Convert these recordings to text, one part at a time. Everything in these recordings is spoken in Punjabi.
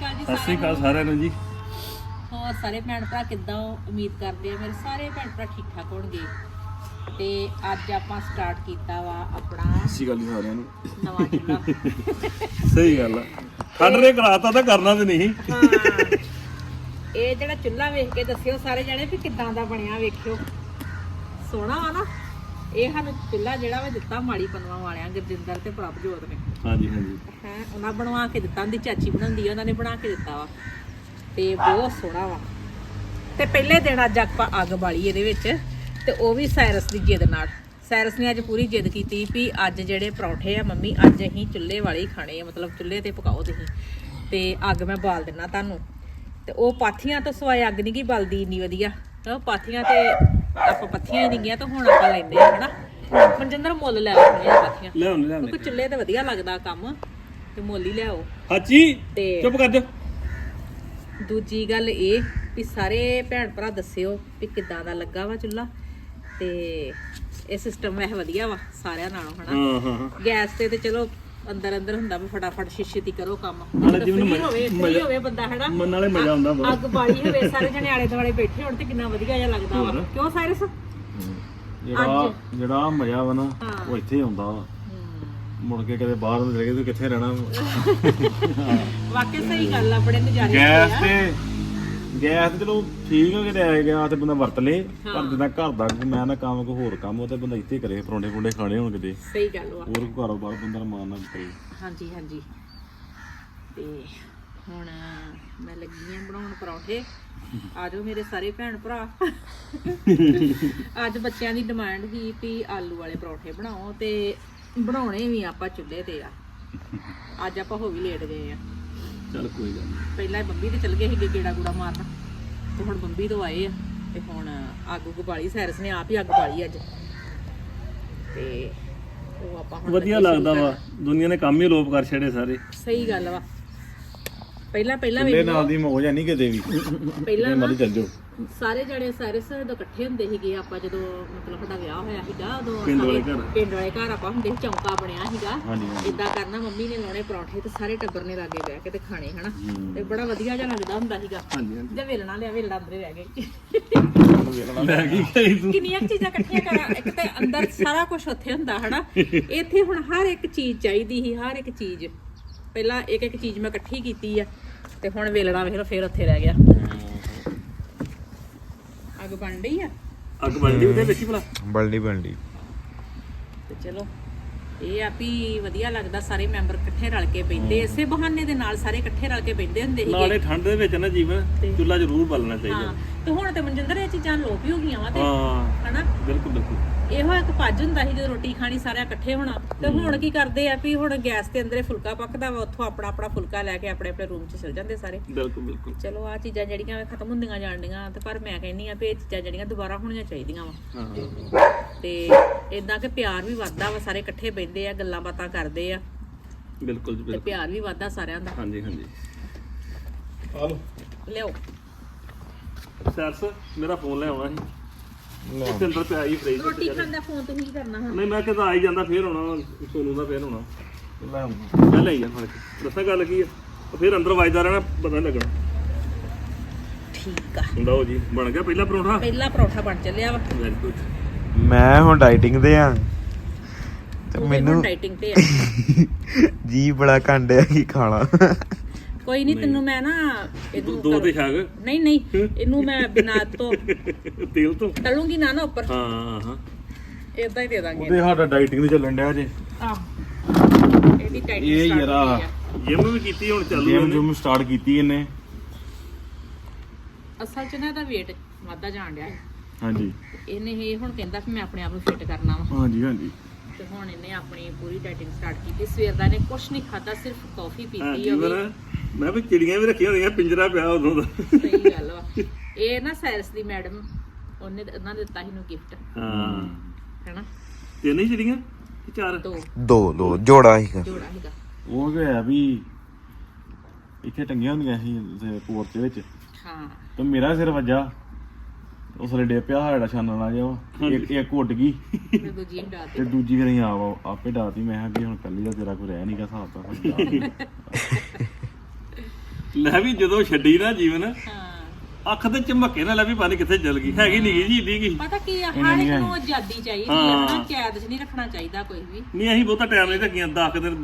ਅਕਾਲ ਜੀ ਸਤਿ ਸ੍ਰੀ ਅਕਾਲ ਸਾਰਿਆਂ ਨੂੰ ਜੀ। ਹੋਰ ਸਾਰੇ ਭੈਣ ਭਰਾ ਕਿੱਦਾਂ ਹੋ? ਉਮੀਦ ਕਰਦੇ ਆ? ਮੇਰੇ ਸਾਰੇ ਭੈਣ ਭਰਾ ਠੀਕ ਠਾਕ ਹੋਣਗੇ। ਤੇ ਅੱਜ ਆਪਾਂ ਸਟਾਰਟ ਕੀਤਾ ਵਾ ਆਪਣਾ ਸ੍ਰੀ ਅਕਾਲ ਜੀ ਸਾਰਿਆਂ ਨੂੰ। ਨਵਾਂ ਚੁੱਲ੍ਹਾ ਸਹੀ ਗੱਲ ਆ। ਖੱਡਰੇ ਕਰਾਤਾ ਤਾਂ ਕਰਨਾ ਤੇ ਨਹੀਂ। ਹਾਂ। ਇਹ ਜਿਹੜਾ ਚੁੱਲ੍ਹਾ ਵੇਖ ਕੇ ਦੱਸਿਓ ਸਾਰੇ ਜਣੇ ਵੀ ਕਿੱਦਾਂ ਦਾ ਬਣਿਆ ਵੇਖਿਓ। ਸੋਹਣਾ ਵਾ ਨਾ? ਇਹ ਸਾਨੂੰ ਚੁੱਲ੍ਹਾ ਜਿਹੜਾ ਵਾ ਦਿੱਤਾ ਮਾੜੀ ਪਨਵਾ ਵਾਲਿਆਂ ਗੁਰਜਿੰਦਰ ਤੇ ਪ੍ਰਭਜੋਤ ਨੇ। ਹਾਂਜੀ ਹਾਂਜੀ। ਹੈ ਉਹਨਾਂ ਬਣਵਾ ਕੇ ਦਿੱਤਾ ਉਹਦੀ ਚਾਚੀ ਬਣਾਉਂਦੀ ਆ ਉਹਨਾਂ ਨੇ ਬਣਾ ਕੇ ਦਿੱਤਾ ਵਾ। ਤੇ ਬਹੁਤ ਸੋਹਣਾ ਵਾ। ਤੇ ਪਹਿਲੇ ਦਿਨ ਅੱਜ ਆਪਾਂ ਅੱਗ ਬਾਲੀ ਇਹਦੇ ਵਿੱਚ ਤੇ ਉਹ ਵੀ ਸਾਇਰਸ ਦੀ ਜਿੱਦ ਨਾਲ। ਸਾਇਰਸ ਨੇ ਅੱਜ ਪੂਰੀ ਜਿੱਦ ਕੀਤੀ ਵੀ ਅੱਜ ਜਿਹੜੇ ਪਰੌਂਠੇ ਆ ਮੰਮੀ ਅੱਜ ਅਸੀਂ ਚੁੱਲ੍ਹੇ ਵਾਲੇ ਹੀ ਖਾਣੇ ਆ ਮਤਲਬ ਚੁੱਲ੍ਹੇ ਤੇ ਪਕਾਓ ਤੁਸੀਂ। ਤੇ ਅੱਗ ਮੈਂ ਬਾਲ ਦੇਣਾ ਤੁਹਾਨੂੰ। ਤੇ ਉਹ ਪਾਥੀਆਂ ਤੋਂ ਸਵਾਏ ਅੱਗ ਨਹੀਂ ਕੀ ਬਲਦੀ ਇੰਨੀ ਵਧੀਆ। ਪਾਥੀਆਂ ਤੇ ਆਪਾਂ ਪੱਥੀਆਂ ਹੀ ਨਹੀਂ ਗਿਆ ਤਾਂ ਹੁਣ ਆਪਾਂ ਲੈਂਦੇ ਆ ਹਨਾ? ਮਨਜਿੰਦਰ ਮੁੱਲ ਲੈ ਆਉਂਦੇ ਪਾਥੀਆਂ। ਲਿਆਉਣੇ ਲਿਆਉਣੇ ਕਿਉਂਕਿ ਚੁੱਲ੍ਹੇ ਤੇ ਵਧੀਆ ਲੱਗਦਾ ਕੰਮ ਤੇ ਮੁੱਲ ਹੀ ਲਿਆਓ ਹਾਚੀ ਤੇ ਚੁੱਪ ਕਰ ਜਾ। ਦੂਜੀ ਗੱਲ ਇਹ ਵੀ ਸਾਰੇ ਭੈਣ ਭਰਾ ਦੱਸਿਓ ਵੀ ਕਿੱਦਾਂ ਦਾ ਲੱਗਾ ਵਾ ਚੁੱਲਾ ਤੇ ਇਹ ਸਿਸਟਮ ਵੈਸੇ ਵਧੀਆ ਵਾ ਸਾਰਿਆਂ ਨਾਲੋਂ ਹਨਾ? ਹਾਂ ਹਾਂ ਹਾਂ। ਗੈਸ ਤੇ ਤੇ ਚਲੋ ਅੰਦਰ ਅੰਦਰ ਹੁੰਦਾ ਵੀ ਫਟਾਫਟ ਸ਼ੀਸ਼ੇ ਦੀ ਕਰੋ ਕੰਮ। ਨਾਲੇ ਜੀਵਨ free ਮਜ਼ਾ- ਹੋਵੇ free ਮਜ਼ਾ- ਹੋਵੇ ਬੰਦਾ ਹਨਾ? ਮਨ ਨਾਲੇ ਮਜ਼ਾ ਆਉਂਦਾ ਬਹੁਤ ਅੱਗ ਬਾਲੀ ਹੋਵੇ ਸਾਰੇ ਜਣੇ ਆਲੇ ਦੁਆਲੇ ਬੈਠੇ ਹੋਣ ਤੇ ਕਿੰਨਾ ਵਧੀਆ ਜਿਹਾ ਲੱਗਦਾ ਵਾ। ਹੋਰ। ਕਿਉਂ ਸਾਇਰਸ? ਜਿਹੜਾ ਜਿਹੜਾ ਮਜ਼ਾ ਵਾ ਨਾ। ਉਹ ਇੱਥੇ ਹੀ ਆਉਂਦਾ ਵਾ। ਮੁੜ ਕੇ ਕਦੇ ਬਾਹਰ ਨੂੰ ਚਲੇ ਗਏ ਤੂੰ ਕਿੱਥੇ ਰਹਿਣਾ ਵਾਕਿਆ ਸਹੀ ਗੱਲ ਆ ਬੜੇ ਨਜ਼ਾਰੇ ਗੈਸ ਆ। ਤੇ ਗੈਸ ਤੇ ਚਲੋ ਠੀਕ ਹੋ ਕਿਤੇ ਆ ਗਿਆ ਤੇ ਬੰਦਾ ਵਰਤ ਲੇ ਪਰ ਜਿੱਦਾਂ ਘਰ ਦਾ ਕੋਈ ਮੈਂ ਨਾ ਕੰਮ ਕੋਈ ਹੋਰ ਕੰਮ ਉਹ ਤੇ ਬੰਦਾ ਇੱਥੇ ਕਰੇ ਪਰੌਂਠੇ ਪੁੰਡੇ ਖਾਣੇ ਹੋਣ ਕਿਤੇ। ਸਹੀ ਗੱਲ ਵਾ ਹੋਰ ਕਾਰੋਬਾਰ ਬੰਦਾ ਰਮਾਨ ਨਾਲ ਕਰੇ। ਹਾਂਜੀ ਹਾਂਜੀ। ਤੇ ਹੁਣ ਮੈਂ ਲੱਗੀ ਆਂ ਬਣਾਉਣ ਪਰੌਂਠੇ। ਆ ਜਾਓ ਮੇਰੇ ਸਾਰੇ ਭੈਣ ਭਰਾ। ਅੱਜ ਬੱਚਿਆਂ ਦੀ ਡਿਮਾਂਡ ਸੀ ਵੀ ਆਲੂ ਵਾਲੇ ਪਰੌਂਠੇ ਬਣਾਓ ਤੇ ਬਣਾਉਣੇ ਵੀ ਆਪਾਂ ਚੁੱਲ੍ਹੇ ਤੇ ਆ। ਅੱਜ ਆਪਾਂ ਹੋ ਵੀ ਲੇਟ ਗਏ ਆ। ਚੱਲ ਕੋਈ ਗੱਲ ਨੀ। ਪਹਿਲਾਂ ਬੰਬੀ ਤੇ ਚਲ ਗਏ ਸੀਗੇ ਗੇੜਾ ਗੂੜਾ ਮਾਰਨ। ਤੇ ਹੁਣ ਬੰਬੀ ਤੋਂ ਆਏ ਆ ਤੇ ਹੁਣ ਅੱਗ ਉੱਗ ਬਾਲੀ ਸੈਰਸ ਨੇ ਆਪ ਹੀ ਅੱਗ ਬਾਲੀ ਅੱਜ। ਤੇ ਉਹ ਆਪਾਂ ਹੁਣ ਵਧੀਆ ਲੱਗੇ ਲੱਗਦਾ ਵਾ। ਦੁਨੀਆ ਨੇ ਕੰਮ ਹੀ ਲੋਪ ਕਰ ਛੜੇ ਸਾਰੇ। ਕਰਨ। ਸਹੀ ਗੱਲ ਵਾ। ਪਹਿਲਾਂ ਪਹਿਲਾਂ ਵੇਖ ਨਾਲ ਦੀ ਮੌਜ ਹੈ ਨਹੀਂ ਕਿਤੇ ਵੀ। ਪਹਿਲਾਂ ਨਾ ਮਰਜ਼ੀ ਚੱਲ ਜਾਓ। ਸਾਰੇ ਜਣੇ ਸਾਰੇ ਜਦੋਂ ਇਕੱਠੇ ਹੁੰਦੇ ਸੀਗੇ ਆਪਾਂ ਜਦੋਂ ਮਤਲਬ ਸਾਡਾ ਵਿਆਹ ਹੋਇਆ ਸੀਗਾ ਉਦੋਂ ਪਿੰਡ ਵਾਲੇ ਘਰ। ਪਿੰਡ ਵਾਲੇ ਘਰ ਆਪਾਂ ਹੁੰਦੇ ਸੀ ਚੌਂਕਾ ਬਣਿਆ ਸੀਗਾ। ਇਦਾਂ ਕਰਨਾ ਮੰਮੀ ਨੇ ਲਾਉਣੇ ਪਰੌਂਠੇ ਤੇ ਸਾਰੇ ਟੱਬਰ ਨੇ ਲਾਗੇ ਬਹਿ ਕੇ ਤੇ ਖਾਣੇ ਹਨਾ? ਤੇ ਬੜਾ ਵਧੀਆ ਜਿਹਾ ਲੱਗਦਾ ਹੁੰਦਾ ਸੀਗਾ। ਜੇ ਵੇਲਣਾ ਲਿਆ ਵੇਲਣਾ ਅੰਦਰੇ ਰਹਿ ਗਏ। ਕਿੰਨੀਆਂ ਚੀਜ਼ਾਂ ਇਕੱਠੀਆਂ ਕਰਾਂ ਇੱਕ ਤੇ ਅੰਦਰ ਸਾਰਾ ਕੁਝ ਉੱਥੇ ਹੁੰਦਾ ਹਨਾ? ਇੱਥੇ ਹੁਣ ਹਰ ਇੱਕ ਚੀਜ਼ ਚਾਹੀਦੀ ਸੀ ਹਰ ਇੱਕ ਚੀਜ਼। ਪਹਿਲਾਂ ਇੱਕ ਇੱਕ ਚੀਜ਼ ਮੈਂ ਇਕੱਠੀ ਕੀਤੀ ਆ ਤੇ ਹੁਣ ਵੇਲਣਾ ਵੇਖ ਲਓ ਫੇਰ ਉੱਥੇ ਰਹਿ ਗਿਆ। ਅੱਗ ਬਣ ਰਹੀ ਆ? ਅੱਗ ਬਣਦੀ ਉਹਦੇ ਵਿੱਚ ਹੀ। ਭਲਾ। ਬਲਡੀ ਬਲਡੀ ਤੇ ਚਲੋ ਇਹ ਆ ਵੀ ਵਧੀਆ ਲੱਗਦਾ ਸਾਰੇ ਮੈਂਬਰ ਇਕੱਠੇ ਰਲ ਕੇ ਬੈਠਦੇ ਇਸੇ ਬਹਾਨੇ ਦੇ ਨਾਲ ਸਾਰੇ ਇਕੱਠੇ ਰਲ ਕੇ ਬੈਠਦੇ ਹੁੰਦੇ ਸੀਗੇ। ਨਾਲੇ ਠੰਡ ਦੇ ਵਿੱਚ ਨਾ ਜੀਵਨ ਚੁੱਲਾ ਜ਼ਰੂਰ ਬਾਲਣਾ ਚਾਹੀਦਾ। ਹਾਂ ਤੇ ਹੁਣ ਤੇ ਮਨਜਿੰਦਰ ਇਹ ਚੀਜ਼ਾਂ ਲੋਪ ਹੀ ਹੋ ਗਈਆਂ ਵਾ ਤੇ ਬਿਲਕੁਲ ਬਿਲਕੁਲ। ਇਹੋ ਇੱਕ ਭੱਜ ਹੁੰਦਾ ਸੀ ਜਦੋਂ ਰੋਟੀ ਖਾਣੀ ਸਾਰਿਆਂ ਇਕੱਠੇ ਹੋਣਾ। ਤੇ ਹੁਣ ਕੀ ਕਰਦੇ ਆ ਵੀ ਹੁਣ ਗੈਸ ਤੇ ਅੰਦਰੇ ਫੁਲਕਾ ਪੱਕਦਾ ਵਾ ਉੱਥੋਂ ਆਪਣਾ ਆਪਣਾ ਫੁਲਕਾ ਲੈ ਕੇ ਆਪਣੇ ਆਪਣੇ ਰੂਮ 'ਚ ਚਲ ਜਾਂਦੇ ਸਾਰੇ। ਬਿਲਕੁਲ ਬਿਲਕੁਲ। ਚਲੋ ਆ ਚੀਜ਼ਾਂ ਜਿਹੜੀਆਂ ਖਤਮ ਹੁੰਦੀਆਂ ਜਾਣਦੀਆਂ ਤੇ ਪਰ ਮੈਂ ਕਹਿੰਨੀ ਆ ਵੀ ਇਹ ਚੀਜ਼ਾਂ ਜਿਹੜੀਆਂ ਦੁਬਾਰਾ ਹੋਣੀਆਂ ਚਾਹੀਦੀਆਂ ਵਾ। ਹਾਂ ਤੇ ਇਦਾਂ ਕਿ ਪਿਆਰ ਵੀ ਵੱਧਦਾ ਵਾ ਸਾਰੇ ਇਕੱਠੇ ਬੈਠਦੇ ਆ ਗੱਲਾਂ ਬਾਤਾਂ ਕਰਦੇ ਆ। ਬਿਲਕੁਲ ਜੀ ਤੇ ਬਿਲਕੁਲ। ਪਿਆਰ ਵੀ ਵੱਧਦਾ ਸਾਰਿਆਂ ਦਾ। ਹਾਂਜੀ ਹਾਂਜੀ। ਆ ਲੋ ਲਿਓ ਸਰਸ ਮੇਰਾ ਫੋਨ ਲੈ ਆਉਣਾ ਸੀ। ਉੱਥੇ ਅੰਦਰ ਪਿਆ ਹੀ ਫ੍ਰਿਜ ਰੋਟੀ ਖਾਣ ਦਾ ਫੋਨ ਤੁਸੀਂ ਕੀ ਕਰਨਾ ਹੁਣ ਨਹੀਂ ਮੈਂ ਕਿਹਾ ਆ ਹੀ ਜਾਂਦਾ ਫੇਰ ਆਉਣਾ ਸੋਨੂ ਦਾ ਫੇਰ ਆਉਣਾ। ਲੈ ਆਉਂਦਾ ਮੈਂ ਲੈ ਹੀ ਜਾਣਾ ਦੱਸਾਂ ਗੱਲ ਕੀ ਆ? ਉਹ ਫੇਰ ਅੰਦਰ ਵੱਜਦਾ ਰਹਿਣਾ ਪਤਾ ਨਹੀਂ ਲੱਗਣਾ। ਠੀਕ ਆ। ਹੁੰਦਾ ਉਹ ਜੀ। ਬਣ ਗਿਆ ਪਹਿਲਾ ਪਰੌਂਠਾ? ਪਹਿਲਾ ਪਰੌਠਾ ਬਣ ਚੱਲਿਆ ਵਾ। ਵੈਰੀ ਗੁੱਡ ਮੈਂ ਹੁਣ ਡਾਈਟਿੰਗ ਤੇ ਆ। ਤੇ ਉਹ ਮੈਨੂੰ ਮੈਨੂੰ ਡਾਈਟਿੰਗ ਤੇ ਆ। ਜੀ ਬੜਾ ਕੰਡਿਆ ਕੀ ਖਾਣਾ। ਕੋਈ ਨਹੀਂ ਤੈਨੂੰ ਮੈਂ ਨਾ ਇਹਨੂੰ ਦੋ ਤੇ ਛਾਗ ਨਹੀਂ ਨਹੀਂ ਇਹਨੂੰ ਮੈਂ ਬਿਨਾ ਤੋਂ ਤੇਲ ਤੋਂ? ਤਲੂੰਗੀ ਨਾ ਨਾ ਉੱਪਰ। ਹਾਂ ਹਾਂ ਇਦਾਂ ਹੀ ਦੇ ਦਾਂਗੇ। ਉਹਦੇ ਸਾਡਾ ਡਾਈਟਿੰਗ ਤੇ ਚੱਲਣ ਡਿਆ ਜੇ। ਆਹ। ਇਹਦੀ ਟਾਈਟਿੰਗ ਇਹ ਯਾਰਾ। ਜਿਮ ਵੀ ਕੀਤੀ ਹੁਣ ਚੱਲੂ ਜਿਮ। ਜੁਮ ਸਟਾਰਟ ਕੀਤੀ ਇਹਨੇ। ਅਸਲ 'ਚ ਨਾ ਇਹਦਾ weight ਵਾਧਾ ਜਾਣ ਡਿਆ। ਹੈ। ਹਾਂਜੀ। ਇਹਨੇ ਇਹ ਹੁਣ ਕਹਿੰਦਾ ਕਿ ਮੈਂ ਆਪਣੇ ਆਪ ਨੂੰ ਫਿੱਟ ਕਰਨਾ ਵਾ। ਹਾਂਜੀ ਹਾਂਜੀ। ਤੇ ਹੁਣ ਇਹਨੇ ਆਪਣੀ ਪੂਰੀ ਡਾਈਟਿੰਗ ਸਟਾਰਟ ਕੀਤੀ। ਸਵੇਰ ਦਾ ਇਹਨੇ ਕੁਝ ਨਹੀਂ ਖਾਦਾ ਸਿਰਫ ਕਾਫੀ ਹਾਂ ਪੀਤੀ ਜੀ ਹੋਵੇ। ਮੈਂ ਵੀ ਚਿੜੀਆਂ ਵੀ ਰੱਖੀਆਂ ਹੋਈਆਂ ਪਿੰਜਰਾ ਪਿਆ ਉਦੋਂ ਦਾ। ਸਹੀ ਗੱਲ ਵਾ। ਇਹ ਨਾ ਸਾਇਰਸ ਦੀ ਮੈਡਮ ਉਹਨੇ ਉਹਨਾਂ ਨੇ ਦਿੱਤਾ ਸੀ ਨੂੰ ਗਿਫਟ ਹਾਂ। ਹੈਨਾ? ਤਿੰਨ ਹੀ ਚਿੜੀਆਂ ਕਿ ਚਾਰ? ਦੋ। ਦੋ ਦੋ ਜੋੜਾ ਸੀਗਾ। ਜੋੜਾ ਸੀਗਾ। ਉਹ ਕੀ ਹੋਇਆ ਵੀ ਇੱਥੇ ਟੰਗੀਆਂ ਹੁੰਦੀਆਂ ਸੀ ਪੋਰਚ ਵਿੱਚ। ਹਾਂ। ਤੇ ਮੇਰਾ ਸਿਰ ਵੱਜਾ। ਉਸ ਵੇਲੇ ਡੇ ਪਿਆ ਸਾਡਾ ਛਾਨਣ ਆ ਗਿਆ ਇੱਕ ਇੱਕ ਉੱਡ ਗਈ। ਮੈਂ ਦੂਜੀ ਹਟਾ ਤੇ ਦੂਜੀ ਫਿਰ ਅਸੀਂ ਆਪ ਆਪੇ ਡਾਤੀ ਮੈਂ ਕਿਹਾ ਵੀ ਹੁਣ ਕੱਲੀ ਦਾ ਤੇਰਾ ਕੋਈ ਰਹਿ ਨਹੀਂਗਾ ਹਿਸਾਬ ਤਾਂ ਲੈ ਵੀ ਜਦੋਂ ਛੱਡੀ ਨਾ ਜੀਵਨ ਹਾਂ। ਅੱਖ ਤੇ ਚਮਕੇ ਨਾਲ ਲੈ ਵੀ ਪਾਣੀ ਕਿੱਥੇ ਚਲ ਗਈ। ਹੈਗੀ ਨਹੀਂ ਜੀ ਏਡੀ ਗਈ ਪਤਾ ਕੀ ਆ ਇਹਨਾਂ ਹਰ ਇੱਕ ਨੂੰ ਆਜ਼ਾਦੀ ਚਾਹੀਦੀ ਹੈ। ਨਾ ਕੈਦ 'ਚ ਨਹੀਂ ਰੱਖਣਾ ਚਾਹੀਦਾ ਕੋਈ ਵੀ। ਨਹੀਂ ਅਸੀਂ ਬਹੁਤਾ ਟਾਈਮ ਨਹੀਂ ਲੱਗੀਆਂ। 10 ਦਿਨ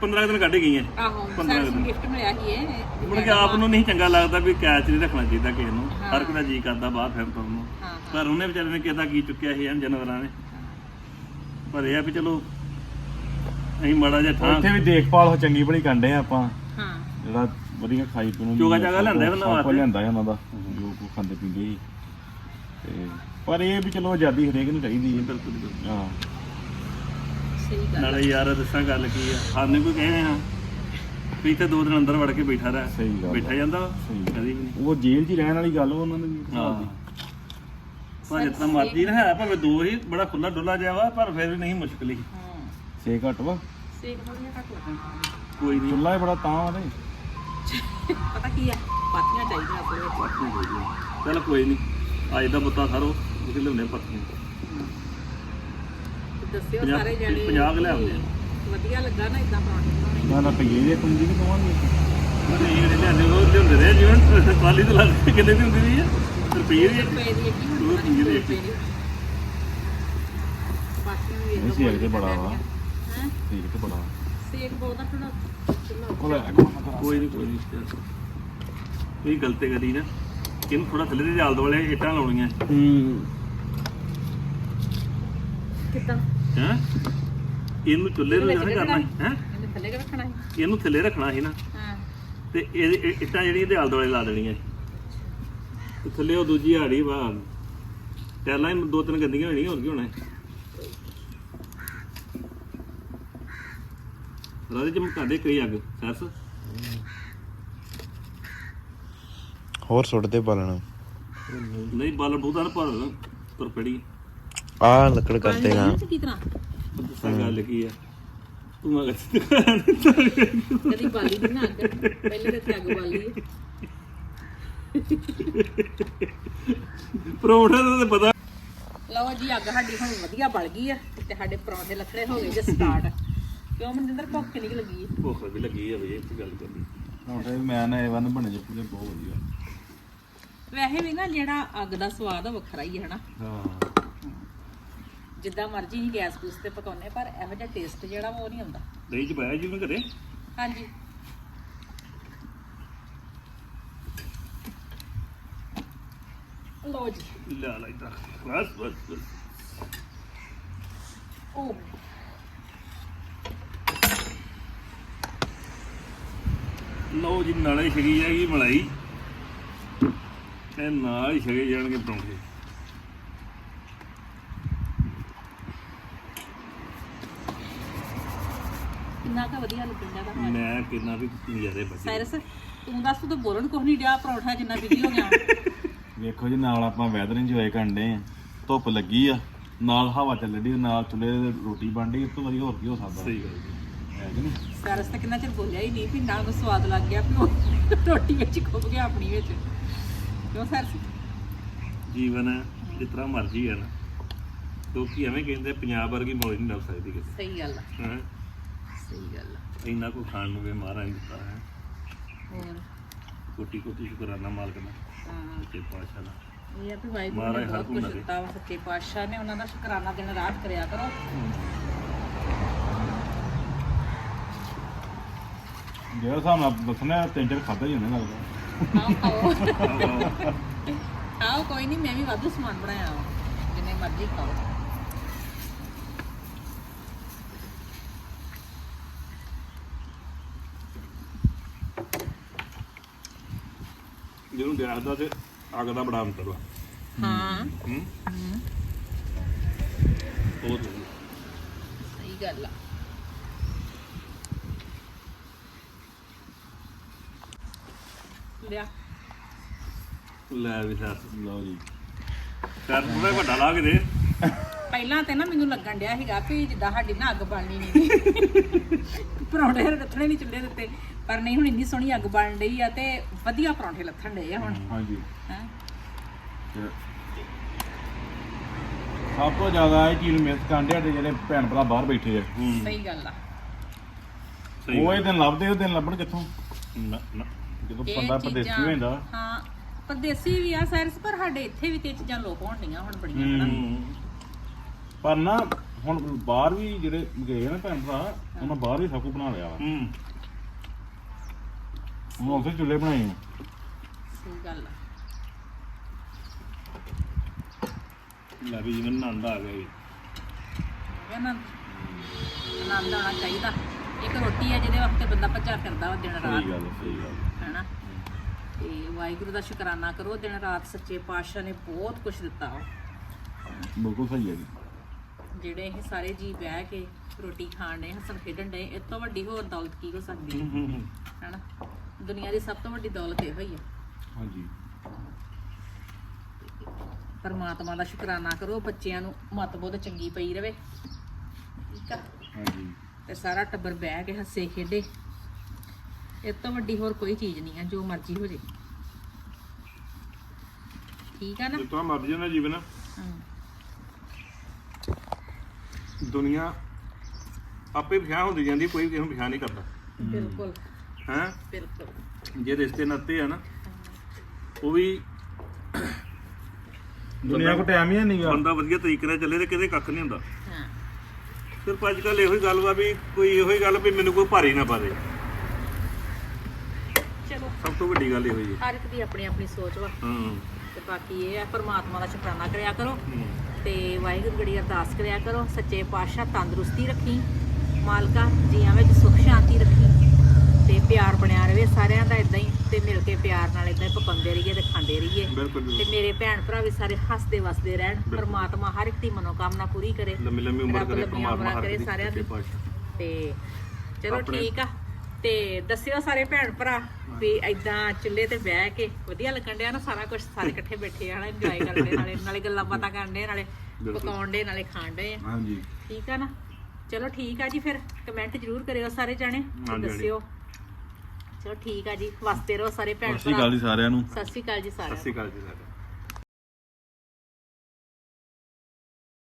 15 ਦਿਨ ਕੱਢ ਗਈਆਂ। ਆਹੋ ਪੰਦਰਾਂ ਸੈਰਸ ਦਿਨ। ਗਿਫਟ ਮਿਲਿਆ ਸੀ ਇਹ ਮੁੜ ਕੇ ਆਪ ਨੂੰ ਨਹੀਂ ਚੰਗਾ ਲੱਗਦਾ ਵੀ ਕੈਚ ਨਹੀਂ ਰੱਖਣਾ ਚਾਹੀਦਾ ਕਿਸੇ ਨੂੰ। ਹਾਂ। ਹਰ ਕੋਈ ਦਾ ਜੀ ਕਰਦਾ ਬਾਹਰ ਫਿਰ ਤੁਰਨ ਨੂੰ। ਹਾਂ ਪਰ ਉਹਨੇ ਵਿਚਾਰੇ ਨੇ ਕਿਹਦਾ ਕੀ ਚੁੱਕਿਆ ਸੀ ਇਹਨਾਂ ਜਾਨਵਰਾਂ ਨੇ। ਪਰ ਇਹ ਆ ਵੀ ਚਲੋ ਅਸੀਂ ਮਾੜਾ ਜਿਹਾ ਥਾਂ ਉੱਥੇ ਵੀ ਦੇਖਭਾਲ ਉਹ ਚੰਗੀ ਬੜੀ ਕੰਡੇ ਆ ਆਪਾਂ। ਹਾਂ। ਜਿਹੜਾ ਵਧੀਆ ਖਾਈ ਪੀਣ ਨੂੰ ਚੋਗਾ ਚਾਗਾ ਲਿਆਂਦਾ ਸਭ ਕੁਝ ਵਾਸਤੇ। ਲਿਆਂਦਾ ਹੈ ਉਹਨਾਂ ਦਾ ਜੋ ਕੋ ਖਾਂਦੇ ਪੀਂਦੇ ਸੀ। ਤੇ ਪਰ ਇਹ ਵੀ ਚਲੋ ਆਜ਼ਾਦੀ ਹਰੇਕ ਨੂੰ ਚਾਹੀਦੀ ਹੈ। ਬਿਲਕੁਲ ਬਿਲਕੁਲ। ਹਾਂ। ਸਹੀ ਗੱਲ ਨਾਲੇ ਯਾਰ ਦੱਸਾਂ ਗੱਲ ਕੀ ਆ? ਸਾਨੂੰ ਕੋਈ ਕਹੇ ਹਾਂ ਵੀ ਇੱਥੇ ਦੋ ਦਿਨ ਅੰਦਰ ਵੜ ਕੇ ਬੈਠਾ ਰਹਿ। ਸਹੀ ਗੱਲ ਆ। ਬੈਠਾ ਜਾਂਦਾ? ਵਾ? ਸਹੀ। ਕਦੀ ਵੀ ਨਹੀਂ। ਉਹ ਜੇਲ੍ਹ 'ਚ ਹੀ ਰਹਿਣ ਵਾਲੀ ਗੱਲ ਵਾ ਉਹਨਾਂ ਦੀ ਹਾਂ। ਪਰ ਜਿਤਨਾ ਮਰਜ਼ੀ ਨਾ ਹੈ ਭਾਵੇਂ ਦੋ ਹੀ ਬੜਾ ਖੁੱਲਾ ਡੁੱਲਾ ਜਿਹਾ ਵਾ ਪਰ ਫਿਰ ਵੀ ਨਹੀਂ ਮੁਸ਼ਕਲ ਹੀ। ਹਾਂ। ਸੇ ਘੱਟ ਵਾ। ਸੇਕ ਜਿਹਾ ਘੱਟ ਲੱਗਣਾ। ਕੋਈ ਨਹੀਂ। ਚੁੱਲਾ ਹੀ ਬੜਾ ਤਾਂ ਤੇ ਪਤਾ ਕੀ ਆ? ਪਾਤੀਆਂ ਚਾਹੀਦੀਆਂ ਅਸਲ ਵਿੱਚ ਚਲ ਕੋਈ ਨਹੀਂ। ਅੱਜ ਦਾ ਬੁੱਤਾ ਸਾਰੋ ਉਹਦੇ ਲਿਆਉਂਦੇ ਪੱਤੀਆਂ ਤੇ ਦੱਸਿਓ ਪੰਜਾਹ- ਸਾਰੇ ਜਣੇ ਕੁ ਆ। ਵਧੀਆ ਲੱਗਾ ਨਾ ਇਦਾਂ ਪਰੌਂਠੇ ਬਣਾਉਣੇ। ਨਾ ਨਾ ਪਈਏ ਜੇ ਕੁੰਜੀ ਕਿ ਦਵਾਂਗੇ ਨਹੀਂ ਜਿਹੜੇ ਲਿਆਂਦੇ ਉਹ ਲਿਆਉਂਦੇ ਰਹੇ ਜਿਵੇਂ ਟਰਾਲੀ ਤੋਂ ਲੱਗ ਕੇ ਕਿੰਨੇ ਦੀ ਹੁੰਦੀ ਸੀ ਰੁਪਈਏ ਦੀ ਰੁਪਏ ਦੀ ਦੋ ਹੁੰਦੀ ਰੁਪਈਏ ਦੀ ਇੱਕ। ਦੀ। ਵੀ ਇਹ ਸੇਕ ਤੇ ਬੜਾ ਵਾ। ਹੈ। ਠੀਕ ਤੇ ਬੜਾ ਸੇਕ ਬਹੁਤਾ ਥੋੜਾ ਕੋਈ ਨਹੀਂ ਕੋਈ ਨਹੀਂ ਕੋਈ ਗਲਤੀ ਕਰੀ ਨਾ। ਇਹਨੂੰ ਥੋੜਾ ਥੱਲੇ ਦੇ ਜਾਲ ਦੁਆਲੇ ਇੱਟਾਂ ਲਾਉਣੀਆਂ। ਹੂੰ ਕਿੱਦਾਂ? ਹੈ? ਇਹਨੂੰ ਚੁੱਲ੍ਹੇ ਨੂੰ ਜਾਣਾ ਕਰਨਾ ਹੈ? ਇਹਨੇ ਥੱਲੇ ਰੱਖਣਾ ਹੈ ਇਹਨੂੰ ਥੱਲੇ ਰੱਖਣਾ ਸੀ ਨਾ। ਹਾਂ। ਤੇ ਇਹ ਇੱਟਾਂ ਜਿਹੜੀਆਂ ਇਹਦੇ ਆਲ ਦੁਆਲੇ ਲਾ ਦੇਣੀਆਂ ਤੇ ਥੱਲੇ ਉਹ ਦੂਜੀ ਹਾੜੀ ਵਾ। ਟੈਲਾਂ ਹੀ ਦੋ ਤਿੰਨ ਗੰਦੀਆਂ ਹੋਣੀਆਂ ਹੋਰ ਕੀ ਹੋਣਾ ਰਾਜੇ ਜਮ ਤੁਹਾਡੇ ਕਈ ਅੱਗ ਸਰਸ ਹੋਰ ਸੁੱਟਦੇ ਬਾਲਣ। ਨਹੀਂ ਬਾਲ ਬਹੁਤਾ ਨਾ ਭਰ ਤੁਰ ਪੜੀ। ਆ ਲੱਕੜ ਕਰਦੇ ਗਾ ਕੀ ਤਰ੍ਹਾਂ? ਦੱਸਾਂ ਗੱਲ ਕੀ ਆ? ਤੂੰ ਅਗਰ ਕਦੀ ਬਾਲੀ ਨਹੀਂ ਨਾ ਅੱਗ। ਪਹਿਲੇ ਤੇ ਇੱਥੇ ਅੱਗ ਬਾਲੀ ਹੈ ਪਰੌਂਠਾ ਦਾ ਤਾਂ ਪਤਾ। ਲਓ ਜੀ ਅੱਗ ਸਾਡੀ ਹੁਣ ਵਧੀਆ ਬਲ ਗਈ ਆ ਤੇ ਸਾਡੇ ਪਰੌਂਠੇ ਲੱਥੜੇ ਹੋ ਗਏ ਜੇ ਸਟਾਰਟ। ਕਿਉਂ ਮਨਿੰਦਰ ਭੁੱਖ ਨਹੀਂ ਲੱਗੀ ਭੁੱਖ ਵੀ ਲੱਗੀ ਆ ਵੀ ਇਹ ਤੇ ਗੱਲ ਕਰਨੀ। ਹੁਣ ਤੇ ਮੈਂ ਨਾ ਇਹ ਵਨ ਬਣੇ ਜੇ ਪੂਰੇ ਬਹੁਤ ਵਧੀਆ। ਵੈਸੇ ਵੀ ਨਾ ਜਿਹੜਾ ਅੱਗ ਦਾ ਸਵਾਦ ਆ ਵੱਖਰਾ ਹੀ ਹੈ ਹਨਾ? ਹਾਂ। ਜਿੱਦਾਂ ਮਰਜ਼ੀ ਹੀ ਗੈਸ ਗੂਸ ਤੇ ਪਕਾਉਨੇ ਪਰ ਇਹੋ ਜਿਹਾ ਟੇਸਟ ਜਿਹੜਾ ਵਾ ਉਹ ਨਹੀਂ ਆਉਂਦਾ। ਦਹੀਂ ਚ ਪਾਇਆ ਜੀ ਮੈਂ ਘਰੇ? ਹਾਂਜੀ। ਲਓ ਜੀ। ਲਾ ਲਾ ਇਦਾਂ ਬਸ ਬਸ ਬਸ। ਉਹ ਲਓ ਜੀ ਨਾਲੇ ਛਕੀ ਜਾਏਗੀ ਮਲਾਈ। ਤੇ ਨਾਲ ਹੀ ਛਕੇ ਜਾਣਗੇ ਪਰੌਂਠੇ। ਕਿੰਨਾ ਕੁ ਵਧੀਆ ਲੱਗਣ ਦਾ ਤੁਹਾਨੂੰ ਮੈਂ ਕਿੰਨਾ ਵੀ ਨਜ਼ਾਰੇ ਬੱਜੇ ਸਾਇਰਸ ਤੂੰ ਦੱਸ ਤੂੰ ਤਾਂ ਬੋਲਣ ਕੁਝ ਨਹੀਂ ਡਿਆ ਪਰੌਂਠਾ ਜਿੰਨਾ ਬਿਜ਼ੀ ਹੋ ਗਿਆ। ਵੇਖੋ ਜੀ ਨਾਲ ਆਪਾਂ ਵੈਦਰ ਇੰਜੋਏ ਕਰਦੇ ਆ। ਧੁੱਪ ਲੱਗੀ ਆ ਨਾਲ ਹਵਾ ਚੱਲਦੀ ਨਾਲ ਚੁੱਲ੍ਹੇ ਤੇ ਰੋਟੀ ਬਣਦੀ ਇਸ ਤੋਂ ਵਧੀਆ ਹੋਰ ਕੀ ਹੋ ਸਕਦਾ। ਸਹੀ ਗੱਲ ਹੈ ਕਿ ਨਹੀਂ? ਸਾਇਰਸ ਤਾਂ ਕਿੰਨਾ ਚਿਰ ਬੋਲਿਆ ਹੀ ਨਹੀਂ ਵੀ ਨਾ ਨੂੰ ਸਵਾਦ ਲੱਗ ਗਿਆ ਵੀ ਉਹ ਰੋਟੀ ਵਿੱਚ ਖੁੱਭ ਗਿਆ ਆਪਣੀ ਵਿੱਚ। ਕਿਉਂ ਸਾਇਰਸ? ਜੀਵਨ ਹੈ ਜਿਸ ਤਰ੍ਹਾਂ ਮਰਜ਼ੀ ਹੈ ਨਾ। ਲੋਕੀ ਐਵੇਂ ਕਹਿੰਦੇ ਪੰਜਾਬ ਵਰਗੀ ਮੌਜ ਨਹੀਂ ਲੱਭ ਸਕਦੀ ਕਿਤੇ ਸਹੀ ਗੱਲ ਆ। ਹੈਂ? ਸਹੀ ਗੱਲ ਆ। ਇੰਨਾ ਕੋ ਖਾਣ ਨੂੰ ਵੀ ਮਹਾਰਾਜ ਨੇ ਦਿੱਤਾ ਹੈ। ਹੋਰ? ਕੋਟੀ ਕੋਟੀ ਸ਼ੁਕਰਾਨਾ ਮਾਲਕ ਦਾ ਹਾਂ। ਤੇ ਪਾਸ਼ਾ ਦਾ। ਇਹ ਆ ਵੀ ਵਾਹਿਗੁਰੂ ਨੇ ਬਹੁਤ ਕੁਝ। ਦਿੱਤਾ ਵਾ ਸੱਚੇ ਪਾਤਸ਼ਾਹ ਨੇ। ਉਹਨਾਂ ਦਾ ਸ਼ੁਕਰਾਨਾ ਦਿਨ ਰਾਤ ਕਰਿਆ ਕਰੋ। ਜਿਹੜਾ ਹਿਸਾਬ ਨਾਲ ਦੱਸਣਾ ਤਿੰਨ ਚਾਰ ਖਾਦਾ ਹੀ ਹੋਣਾ ਲੱਗਦਾ। ਆਓ ਖਾਓ ਆਹੋ। ਆਓ ਕੋਈ ਨਹੀਂ ਮੈਂ ਵੀ ਵਾਧੂ ਸਮਾਨ ਬਣਾਇਆ ਵਾ। ਜਿੰਨੇ ਮਰਜ਼ੀ ਖਾਓ। ਜਿਹਨੂੰ ਗੈਸ ਦਾ ਤੇ ਅੱਗ ਦਾ ਬੜਾ ਅੰਤਰ ਵਾ। ਹਾਂ। ਹੂੰ। ਬਹੁਤ ਵਧੀਆ। ਸਹੀ ਗੱਲ ਆ। ਲਿਆ। ਲੈ ਵੀ ਸਰ ਲਓ ਜੀ। ਸਰ ਪੂਰਾ ਵੱਡਾ ਲਾ ਕੇ ਦੇ। ਪਹਿਲਾਂ ਤੇ ਨਾ ਮੈਨੂੰ ਲੱਗਣ ਡਿਆ ਸੀਗਾ ਕਿ ਜਿੱਦਾਂ ਸਾਡੀ ਨਾ ਅੱਗ ਬਾਲਣੀ ਨਹੀਂ ਪਰੌਂਠੇ ਰੱਖਣੇ ਨਹੀਂ ਚੁੱਲ੍ਹੇ ਦੇ ਉੱਤੇ। ਪਰ ਨਹੀਂ ਹੁਣ ਇੰਨੀ ਸੋਹਣੀ ਅੱਗ ਬਣ ਡਈ ਆ ਤੇ ਵਧੀਆ ਪਰੌਂਠੇ ਲੱਥਣ ਡਏ ਆ ਹੁਣ। ਹਾਂਜੀ। ਹੈਂ? ਤੇ ਸਭ ਤੋਂ ਜ਼ਿਆਦਾ ਇਹ ਚੀਜ਼ ਮਿਸ ਕਰਦੇ ਸਾਡੇ ਜਿਹੜੇ ਭੈਣ ਭਰਾ ਬਾਹਰ ਬੈਠੇ ਆ। ਹੂੰ। ਸਹੀ ਗੱਲ ਆ। ਸਹੀ ਉਹ ਇਹ ਦਿਨ ਲੱਭਦੇ ਉਹ ਦਿਨ ਲੱਭਣ ਕਿੱਥੋਂ? ਨਾ- ਨਾ, ਜਦੋਂ ਇਹ ਬੰਦਾ ਚੀਜ਼ਾਂ- ਪਰਦੇਸੀ ਹੋ ਜਾਂਦਾ ਹਾਂ ਪਰਦੇਸੀ ਵੀ ਆ ਸਾਇਰਸ ਪਰ ਸਾਡੇ ਇੱਥੇ ਵੀ ਤੇ ਇਹ ਚੀਜ਼ਾਂ ਲੋਪ ਹੋਣ ਡੀਆਂ ਹੁਣ ਬੜੀਆਂ ਹਨਾ ਹੂੰ। ਪਰ ਨਾ ਹੁਣ ਬਾਹਰ ਵੀ ਜਿਹੜੇ ਗਏ ਨਾ ਭੈਣ ਭਰਾ ਉਹਨਾਂ ਬਾਹਰ ਵੀ ਸਭ ਕੁਝ ਬਣਾ ਲਿਆ ਵਾ। ਹੂੰ। ਹੁਣ ਉੱਥੇ ਚੁੱਲ੍ਹੇ ਬਣਾਏ ਆ। ਸਹੀ ਗੱਲ ਆ। ਲੈ ਵੀ ਜਿਵੇਂ ਆਨੰਦ ਆ ਗਿਆ ਜੀ। ਆਨੰਦ ਆਨੰਦ ਆਉਣਾ ਚਾਹੀਦਾ। ਇੱਕ ਰੋਟੀ ਹੈ ਜਿਹਦੇ ਵਾਸਤੇ ਬੰਦਾ ਭੱਜਾ ਫਿਰਦਾ ਵਾ ਦਿਨ ਰਾਤ। ਸਹੀ ਗੱਲ ਸਹੀ ਗੱਲ। ਹੈਨਾ? ਤੇ ਵਾਹਿਗੁਰੂ ਦਾ ਸ਼ੁਕਰਾਨਾ ਕਰੋ ਦਿਨ ਰਾਤ ਸੱਚੇ ਪਾਤਸ਼ਾਹ ਨੇ ਬਹੁਤ ਕੁਝ ਦਿੱਤਾ ਵਾ। ਬਿਲਕੁਲ ਸਹੀ ਹੈ ਜੀ। ਜਿਹੜੇ ਇਹ ਸਾਰੇ ਜੀ ਬਹਿ ਕੇ ਰੋਟੀ ਖਾਣ ਦੇ ਹੱਸਣ ਖੇਡਣ ਦੇ ਤੋਂ ਵੱਡੀ ਹੋਰ ਦੌਲਤ ਕੀ ਹੋ ਸਕਦੀ ਹੈ ਹੂੰ ਹੂੰ। ਹੈਨਾ? ਦੁਨੀਆ ਦੀ ਸਭ ਤੋਂ ਵੱਡੀ ਦੌਲਤ ਇਹੋ ਹੀ ਆ ਹਾਂਜੀ। ਪਰਮਾਤਮਾ ਦਾ ਸ਼ੁਕਰਾਨਾ ਕਰੋ ਬੱਚਿਆਂ ਨੂੰ ਮਤ ਬੁੱਧ ਚੰਗੀ ਪਈ ਰਵੇ। ਠੀਕ ਆ? ਹਾਂਜੀ। ਤੇ ਸਾਰਾ ਟੱਬਰ ਬਹਿ ਕੇ ਹੱਸੇ ਖੇਡੇ। ਇਸ ਤੋਂ ਵੱਡੀ ਹੋਰ ਕੋਈ ਚੀਜ਼ ਨਹੀਂ ਆ ਜੋ ਮਰਜ਼ੀ ਹੋ ਜੇ। ਠੀਕ ਆ ਨਾ? ਜਿੱਦਾਂ ਮਰਜ਼ੀ ਨਾ ਜੀਵਨ। ਹਾਂ। ਦੁਨੀਆ ਆਪੇ ਵਿਆਹ ਹੁੰਦੀ ਜਾਂਦੀ ਕੋਈ ਕਿਸੇ ਨੂੰ ਵਿਆਹ ਨਹੀਂ ਕਰਦਾ। ਬਿਲਕੁਲ। ਹੈ? ਬਿਲਕੁਲ। ਜੇ ਰਿਸ਼ਤੇ ਨਾਤੇ ਆ ਨਾ ਉਹ ਵੀ ਦੁਨੀਆ ਕੋ ਟਾਈਮ ਹੀ ਨਹੀਂਗਾ ਬੰਦਾ ਵਧੀਆ ਤਰੀਕੇ ਨਾਲ ਚੱਲੇ ਤੇ ਕਿਤੇ ਕੱਖ ਨਹੀਂ ਹੁੰਦਾ। ਹਾਂ। ਸਿਰਫ ਅੱਜ ਕੱਲ ਇਹੋ ਹੀ ਗੱਲ ਵਾ ਵੀ ਕੋਈ ਇਹੋ ਹੀ ਗੱਲ ਵੀ ਮੈਨੂੰ ਕੋਈ ਭਾਰੀ ਨਾ ਪਾ ਦੇ। ਚਲੋ। ਸਭ ਤੋਂ ਵੱਡੀ ਗੱਲ ਇਹੋ ਹੀ ਹੈ। ਹਰ ਇੱਕ ਦੀ ਆਪਣੀ ਆਪਣੀ ਸੋਚ ਵਾ। ਹਾਂ। ਤੇ ਬਾਕੀ ਇਹ ਆ ਪਰਮਾਤਮਾ ਦਾ ਸ਼ੁਕਰਾਨਾ ਕਰਿਆ ਕਰੋ। ਤੇ ਵਾਹਿਗੁਰੂ ਗੜੀ ਅਰਦਾਸ ਕਰਿਆ ਕਰੋ। ਸੱਚੇ ਪਾਤਸ਼ਾਹ ਤੰਦਰੁਸਤੀ ਰੱਖੀ। ਮਾਲਕਾ ਜੀਆਂ ਵਿੱਚ ਸੁਖ ਸ਼ਾਂਤੀ ਰੱਖੀ। ਤੇ ਪਿਆਰ ਬਣਿਆ ਰਵੇ ਸਾਰਿਆਂ ਦਾ ਇਦਾਂ ਹੀ ਤੇ ਮਿਲ ਕੇ ਪਿਆਰ ਨਾਲ ਇਦਾਂ ਹੀ ਪਕਾਉਂਦੇ ਰਹੀਏ ਤੇ ਖਾਂਦੇ ਰਹੀਏ ਬਿਲਕੁਲ ਤੇ। ਮੇਰੇ ਭੈਣ ਭਰਾ ਵੀ ਸਾਰੇ ਹੱਸਦੇ ਵਸਦੇ ਰਹਿਣ। ਪਰਮਾਤਮਾ ਹਰ ਇੱਕ ਦੀ ਮਨੋਕਾਮਨਾ ਪੂਰੀ ਕਰੇ ਲੰਮੀ ਲੰਮੀ ਉਮਰ ਰੱਬ ਕਰੇ ਲੰਮੀਆਂ ਪਰਮਾਤਮਾ ਉਮਰਾਂ ਹਰ ਕਰੇ ਇੱਕ ਸਾਰਿਆਂ ਦੀ। ਤੇ ਚਲੋ ਆਪਣੇ- ਠੀਕ ਆ ਤੇ ਦੱਸਿਓ ਸਾਰੇ ਭੈਣ ਭਰਾ ਵੀ ਐਦਾਂ ਚੁੱਲ੍ਹੇ ਤੇ ਬਹਿ ਕੇ ਵਧੀਆ ਲੱਗਣ ਡਿਆ ਨਾ ਸਾਰਾ ਕੁਝ ਸਾਰੇ ਇਕੱਠੇ ਬੈਠੇ ਆ ਨਾ ਇੰਜੋਏ ਕਰਨ ਦੇ ਨਾਲੇ ਨਾਲੇ ਗੱਲਾਂ ਬਾਤਾਂ ਕਰਨ ਦੇ ਨਾਲੇ ਬਿਲਕੁਲ। ਪਕਾਉਣ ਦੇ ਨਾਲੇ ਖਾਣ ਦੇ ਆ ਹਾਂਜੀ ਠੀਕ ਆ ਨਾ ਚਲੋ ਠੀਕ ਆ ਜੀ ਫਿਰ ਕਮੈਂਟ ਜ਼ਰੂਰ ਕਰਿਓ ਸਾਰੇ ਜਾਣੇ ਤੇ ਹਾਂਜੀ। ਦੱਸਿਓ ਚਲੋ ਠੀਕ ਆ ਜੀ। ਵਸਦੇ ਰਹੋ ਸਾਰੇ ਭੈਣ ਸਤਿ ਸ਼੍ਰੀ ਭਰਾ ਅਕਾਲ ਜੀ ਸਾਰਿਆਂ ਨੂੰ। ਸਤਿ ਸ਼੍ਰੀ ਅਕਾਲ ਜੀ ਸਾਰਿਆਂ ਸਤਿ ਨੂੰ ਸ਼੍ਰੀ ਅਕਾਲ ਜੀ ਸਾਰਿਆਂ ਨੂੰ।